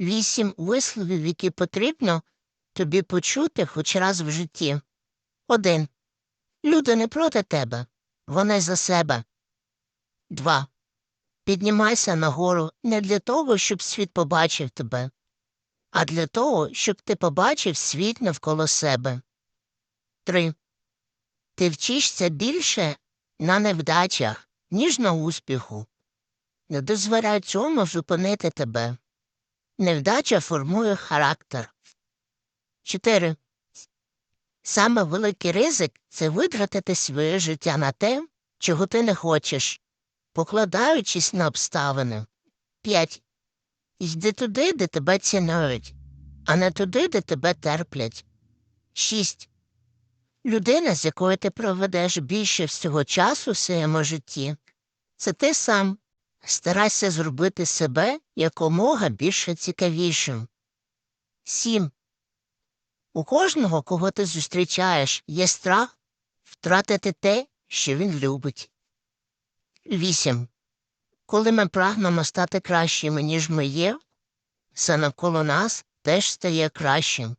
Вісім висловів, які потрібно тобі почути хоч раз в житті. Один. Люди не проти тебе, вони за себе. Два. Піднімайся нагору не для того, щоб світ побачив тебе, а для того, щоб ти побачив світ навколо себе. Три. Ти вчишся більше на невдачах, ніж на успіху. Не дозволяй цьому зупинити тебе. Невдача формує характер. 4. Саме великий ризик це витратити своє життя на те, чого ти не хочеш, покладаючись на обставини. 5. Йди туди, де тебе цінують, а не туди, де тебе терплять. 6. Людина, з якою ти проведеш більше всього часу в своєму житті, це ти сам. Старайся зробити себе якомога більше цікавішим. 7. У кожного, кого ти зустрічаєш, є страх втратити те, що він любить. 8. Коли ми прагнемо стати кращими, ніж ми є, все навколо нас теж стає кращим.